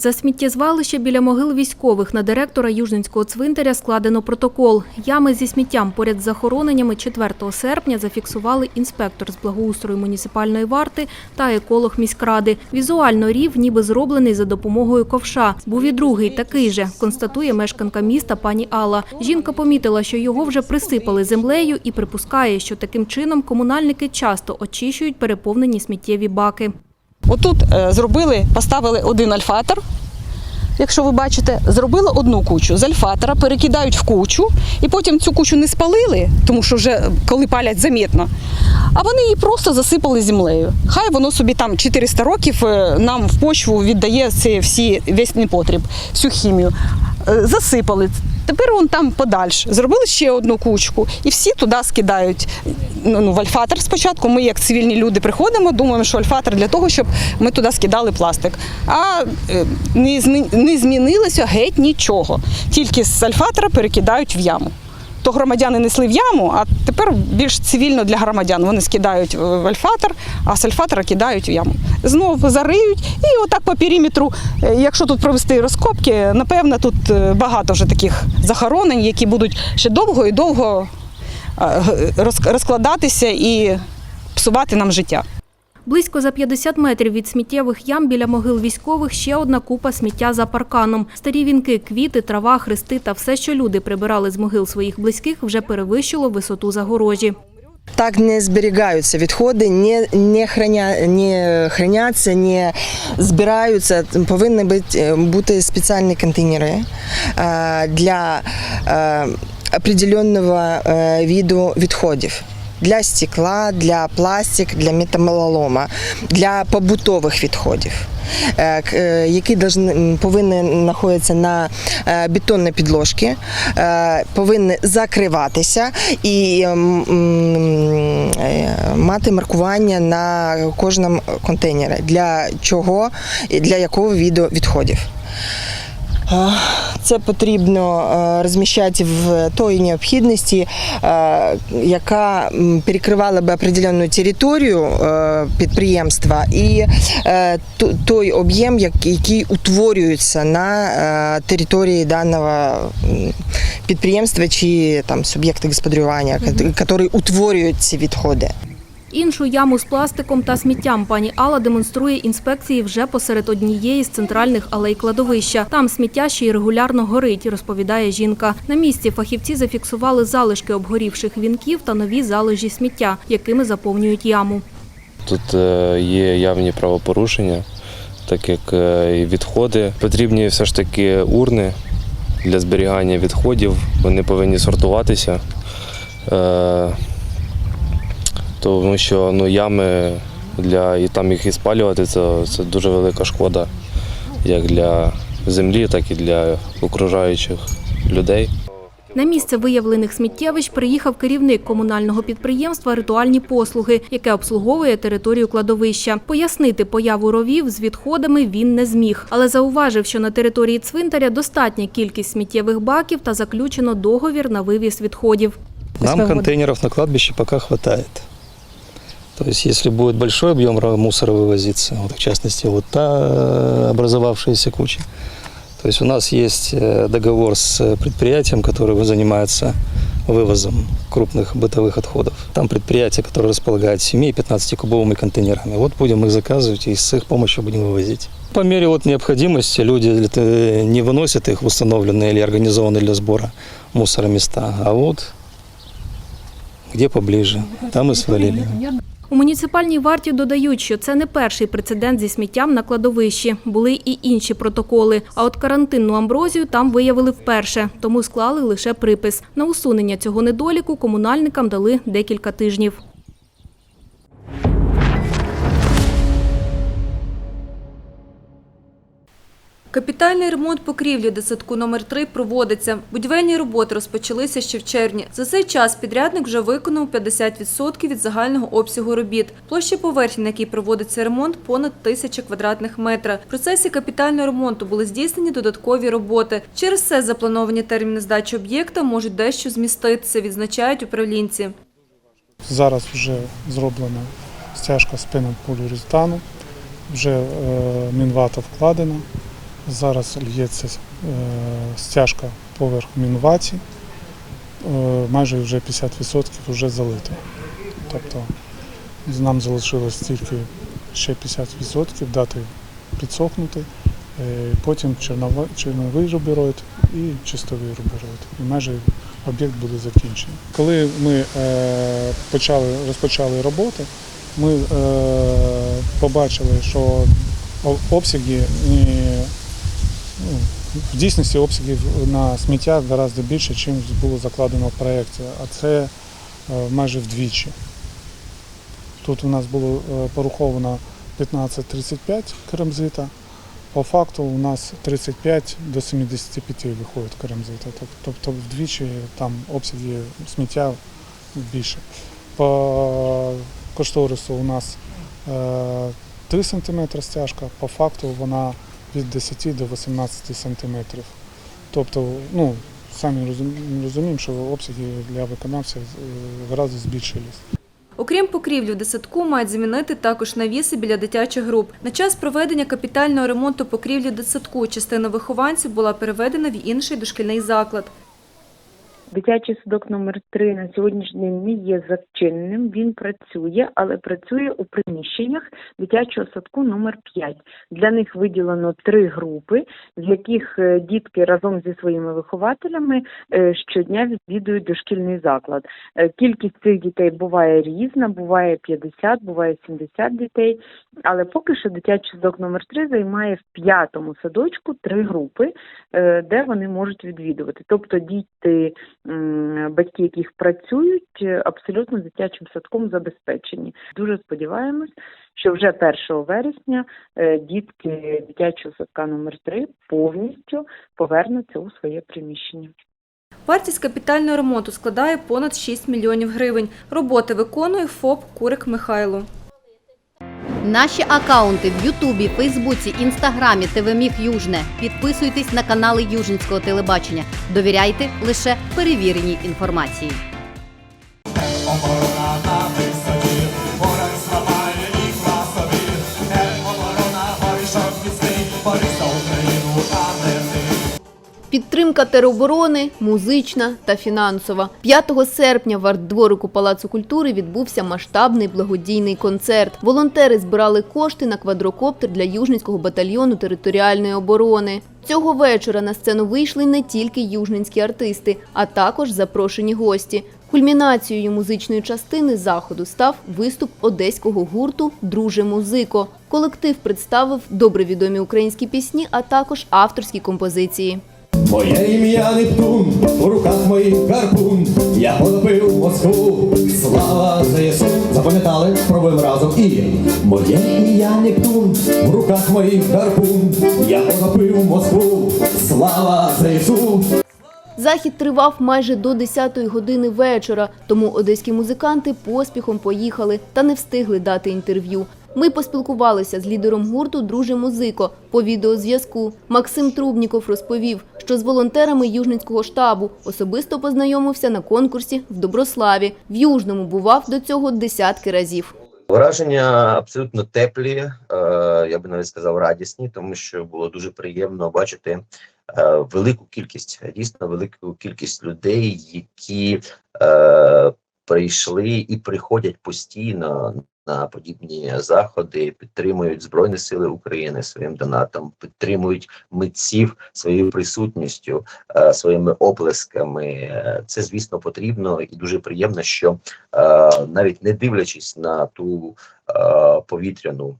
За сміттєзвалище біля могил військових на директора Южненського цвинтаря складено протокол. Ями зі сміттям поряд з захороненнями 4 серпня зафіксували інспектор з благоустрою муніципальної варти та еколог міськради. Візуально рів ніби зроблений за допомогою ковша. Був і другий такий же, констатує мешканка міста пані Алла. Жінка помітила, що його вже присипали землею і припускає, що таким чином комунальники часто очищують переповнені сміттєві баки. Отут е, зробили, поставили один альфатор. Якщо ви бачите, зробили одну кучу з альфатора, перекидають в кучу, і потім цю кучу не спалили, тому що вже е, коли палять замітно. А вони її просто засипали землею. Хай воно собі там 400 років е, нам в почву віддає це всі весь непотріб, всю хімію. Засипали. Тепер вон там подальше. Зробили ще одну кучку, і всі туди скидають ну, ну, в альфатор спочатку. Ми, як цивільні люди, приходимо, думаємо, що альфатер для того, щоб ми туди скидали пластик. А е, не, змінилося геть нічого. Тільки з альфатора перекидають в яму. То громадяни несли в яму, а тепер більш цивільно для громадян. Вони скидають в альфатор, а з альфатора кидають в яму. Знову зариють, і отак по периметру, е, якщо тут провести розкопки, напевно, тут е, багато вже таких захоронень, які будуть ще довго і довго е, розкладатися і псувати нам життя. Близько за 50 метрів від сміттєвих ям біля могил військових ще одна купа сміття за парканом. Старі вінки, квіти, трава, хрести та все, що люди прибирали з могил своїх близьких, вже перевищило висоту загорожі. Так не зберігаються відходи, не, не, храня, не храняться, не збираються. Повинні бути, бути спеціальні контейнери е, для е, определенного е, виду відходів. Для стекла, для пластик, для металолома, для побутових відходів, е, е, які повинні знаходитися на е, бетонній підложці, повинні закриватися і м, м, е, мати маркування на кожному контейнері. Для чого і для якого віду відходів. Це потрібно е, розміщати в тої необхідності, е, яка перекривала би определенну територію е, підприємства і той об'єм, який утворюється на території даного підприємства чи там суб'єкта господарювання, які утворюють ці відходи. Іншу яму з пластиком та сміттям пані Алла демонструє інспекції вже посеред однієї з центральних алей кладовища. Там сміття ще й регулярно горить, розповідає жінка. На місці фахівці зафіксували залишки обгорівших вінків та нові залежі сміття, якими заповнюють яму. Тут е, є явні правопорушення, так як е, і відходи. Потрібні все ж таки урни для зберігання відходів. Вони повинні сортуватися, е, тому що ну, ями для і там їх і спалювати це, це дуже велика шкода як для землі, так і для окружаючих людей. На місце виявлених сміттєвищ приїхав керівник комунального підприємства Ритуальні послуги, яке обслуговує територію кладовища. Пояснити появу ровів з відходами він не зміг, але зауважив, що на території цвинтаря достатня кількість сміттєвих баків та заключено договір на вивіз відходів. Нам контейнеров на кладбище пока хватает. То есть, если будет большой объем ра- мусора вывозиться, вот в частности, вот та э, образовавшаяся куча, то есть у нас есть э, договор с предприятием, которое занимается вывозом крупных бытовых отходов. Там предприятие, которое располагает 7 и 15 кубовыми контейнерами. Вот будем их заказывать и с их помощью будем вывозить. По мере вот необходимости люди э, не выносят их в установленные или организованные для сбора мусора места, а вот где поближе, там и свалили. У муніципальній варті додають, що це не перший прецедент зі сміттям на кладовищі. Були і інші протоколи. А от карантинну амброзію там виявили вперше, тому склали лише припис. На усунення цього недоліку комунальникам дали декілька тижнів. Капітальний ремонт покрівлі дитсадку номер 3 проводиться. Будівельні роботи розпочалися ще в червні. За цей час підрядник вже виконав 50% від загального обсягу робіт. Площа поверхні, на якій проводиться ремонт, понад тисяча квадратних метрів. В процесі капітального ремонту були здійснені додаткові роботи. Через це заплановані терміни здачі об'єкта можуть дещо зміститися, відзначають управлінці. Зараз вже зроблена стяжка спином поліуретану, вже е, мінвата вкладена, Зараз лється е, стяжка поверх мінуваці. Е, майже вже 50% вже залито. Тобто нам залишилось тільки ще 50% дати підсохнути, е, потім чорновий рубероїд і чистовий рубероїд. І майже об'єкт буде закінчений. Коли ми почали, розпочали роботи, ми побачили, що обсяги ну, в дійсності обсягів на сміття гораздо більше, ніж було закладено в проєкті, а це е, майже вдвічі. Тут у нас було е, пораховано 15-35 керамзита, по факту у нас 35 до 75 виходить керамзита. Тобто вдвічі там обсяги сміття більше. По кошторису у нас е, 3 см стяжка, по факту вона від 10 до 18 сантиметрів. Тобто, ну, самі розуміємо, що обсяги для виконавців е, гораздо збільшились. Окрім покрівлі в дитсадку, мають замінити також навіси біля дитячих груп. На час проведення капітального ремонту покрівлі дитсадку частина вихованців була переведена в інший дошкільний заклад. Дитячий садок номер 3 на сьогоднішній день не є зачиненим. Він працює, але працює у приміщеннях дитячого садку номер 5. Для них виділено три групи, з яких е, дітки разом зі своїми вихователями е, щодня відвідують дошкільний заклад. Е, Кількість цих дітей буває різна, буває 50, буває 70 дітей. Але поки що дитячий садок номер 3 займає в п'ятому садочку три групи, де вони можуть відвідувати. Тобто діти батьки, яких працюють, е, абсолютно дитячим садком забезпечені. Дуже сподіваємось, що вже 1 вересня е, дітки дитячого садка номер 3 повністю повернуться у своє приміщення. Вартість капітального ремонту складає понад 6 мільйонів гривень. Роботи виконує ФОП Курик Михайло. Наші акаунти в Ютубі, Фейсбуці, Інстаграмі, ТВ Міг Южне. Підписуйтесь на канали Южинського телебачення. Довіряйте лише перевіреній інформації. Підтримка тероборони, музична та фінансова. 5 серпня в арт-дворику Палацу культури відбувся масштабний благодійний концерт. Волонтери збирали кошти на квадрокоптер для Южницького батальйону територіальної оборони. Цього вечора на сцену вийшли не тільки южненські артисти, а також запрошені гості. Кульмінацією музичної частини заходу став виступ одеського гурту Друже музико. Колектив представив добре відомі українські пісні, а також авторські композиції. Моє ім'я Нептун, у руках моїх гарпун, я потопив Москву, слава ЗСУ. Запам'ятали, пробуємо разом і моє ім'я Нептун, у руках моїх гарпун, я потопив Москву, слава ЗСУ. Захід тривав майже до 10-ї години вечора, тому одеські музиканти поспіхом поїхали та не встигли дати інтерв'ю. Ми поспілкувалися з лідером гурту Друже музико по відеозв'язку. Максим Трубніков розповів, що з волонтерами Южницького штабу особисто познайомився на конкурсі в Доброславі. В Южному бував до цього десятки разів. Враження абсолютно теплі, е, я би навіть сказав радісні, тому що було дуже приємно бачити е, велику кількість, дійсно велику кількість людей, які е, прийшли і приходять постійно на подібні заходи, підтримують Збройні Сили України своїм донатом, підтримують митців своєю присутністю, е, своїми оплесками. Це, звісно, потрібно і дуже приємно, що е, навіть не дивлячись на ту е, повітряну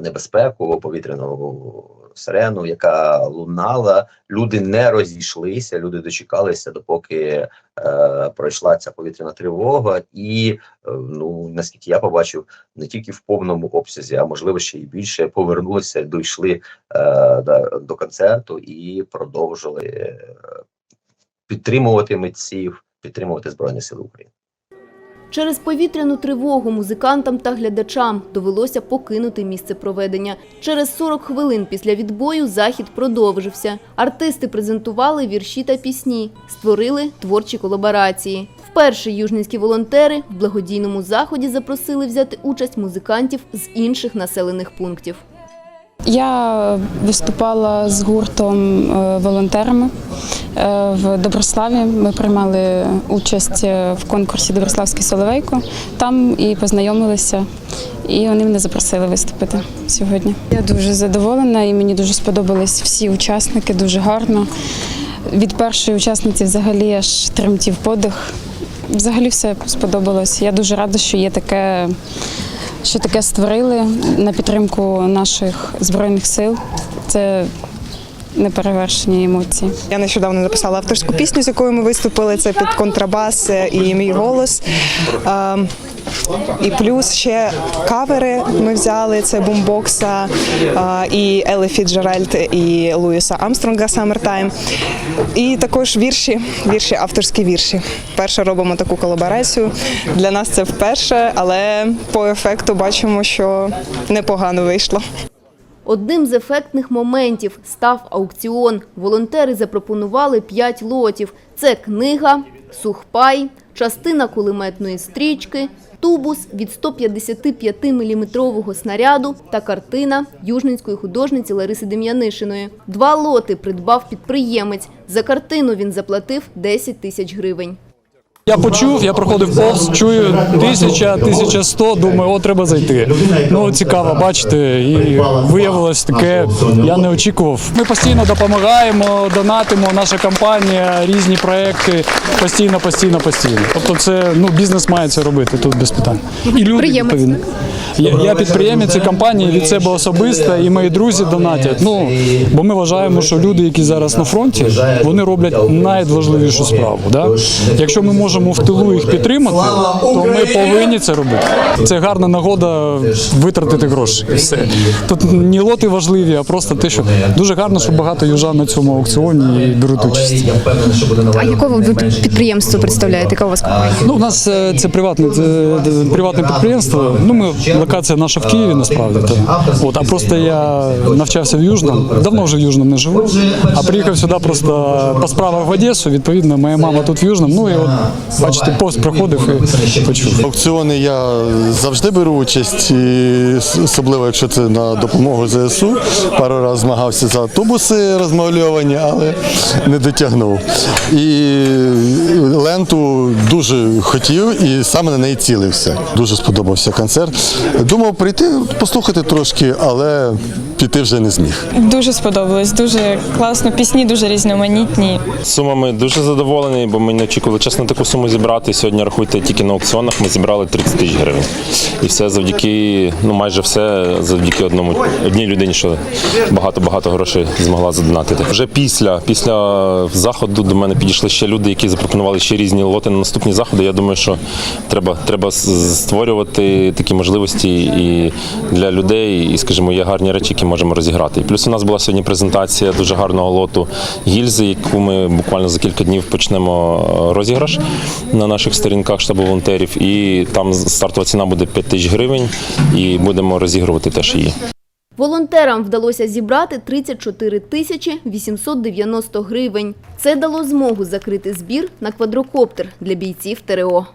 небезпеку, повітряну сирену, яка лунала, люди не розійшлися, люди дочекалися, допоки е, пройшла ця повітряна тривога, і е, ну наскільки я побачив, не тільки в повному обсязі, а можливо ще й більше повернулися, дійшли е, до, до концерту і продовжили е, підтримувати митців, підтримувати Збройні Сили України. Через повітряну тривогу музикантам та глядачам довелося покинути місце проведення. Через 40 хвилин після відбою захід продовжився. Артисти презентували вірші та пісні, створили творчі колаборації. Вперше южницькі волонтери в благодійному заході запросили взяти участь музикантів з інших населених пунктів. Я виступала з гуртом е, волонтерами е, в Доброславі. Ми приймали участь е, в конкурсі Доброславський Соловейко. Там і познайомилися, і вони мене запросили виступити сьогодні. Я дуже задоволена і мені дуже сподобались всі учасники, дуже гарно. Від першої учасниці взагалі аж тремтів подих. Взагалі все сподобалось. Я дуже рада, що є таке що таке створили на підтримку наших збройних сил. Це неперевершені емоції. Я нещодавно написала авторську пісню, з якою ми виступили. Це під контрабас і мій голос. І плюс ще кавери ми взяли. Це бумбокса і Елли Фіджеральд і Луїса Амстронга Summertime. І також вірші, вірші, авторські вірші. Вперше робимо таку колаборацію. Для нас це вперше, але по ефекту бачимо, що непогано вийшло. Одним з ефектних моментів став аукціон. Волонтери запропонували 5 лотів. Це книга, сухпай, частина кулеметної стрічки, тубус від 155-мм снаряду та картина южненської художниці Лариси Дем'янишиної. Два лоти придбав підприємець. За картину він заплатив 10 тисяч гривень. Я почув, я проходив повз, чую тисяча, тисяча сто, думаю, о, треба зайти. Ну цікаво, бачите, і виявилось таке. Я не очікував. Ми постійно допомагаємо, донатимо. Наша компанія, різні проекти постійно, постійно, постійно. Тобто, це ну бізнес має це робити тут без питань. І люди відповідно. Я, я підприємець цієї компанії від себе особисто, і мої друзі донатять. Ну бо ми вважаємо, що люди, які зараз на фронті, вони роблять найважливішу справу. Да? Якщо ми можемо в тилу їх підтримати, то ми повинні це робити. Це гарна нагода витратити гроші. Все тут не лоти важливі, а просто те, що дуже гарно, що багато южан на цьому аукціоні беруть участь. А якого ви підприємство представляєте? Яка у вас компанія? Ну, у нас е, це приватне це, е, приватне підприємство. Ну, ми локація наша в Києві насправді. От, а просто я навчався в Южному, давно вже в Южному не живу, а приїхав сюди просто по справах в Одесу. Відповідно, моя мама тут в Южному. Ну і от бачите, повз проходив і почув. Аукціони я завжди беру участь, і особливо якщо це на допомогу ЗСУ. Пару разів змагався за автобуси розмальовані, але не дотягнув. І ленту дуже хотів і саме на неї цілився. Дуже сподобався концерт. Думав прийти, послухати трошки, але піти вже не зміг. Дуже сподобалось, дуже класно. Пісні дуже різноманітні. Сумами дуже задоволені, бо ми не очікували чесно таку суму зібрати. Сьогодні рахуйте тільки на аукціонах. Ми зібрали 30 тисяч гривень. І все завдяки, ну майже все завдяки одному одній людині, що багато багато грошей змогла задонатити. Вже після після заходу до мене підійшли ще люди, які запропонували ще різні лоти на наступні заходи. Я думаю, що треба, треба створювати такі можливості і для людей, і скажімо, є гарні речі, які можемо розіграти. І плюс у нас була сьогодні презентація дуже гарного лоту гільзи, яку ми буквально за кілька днів почнемо е, розіграш на наших сторінках штабу волонтерів. І там стартова ціна буде 5 тисяч гривень, і будемо розігрувати теж її. Волонтерам вдалося зібрати 34 тисячі 890 гривень. Це дало змогу закрити збір на квадрокоптер для бійців ТРО.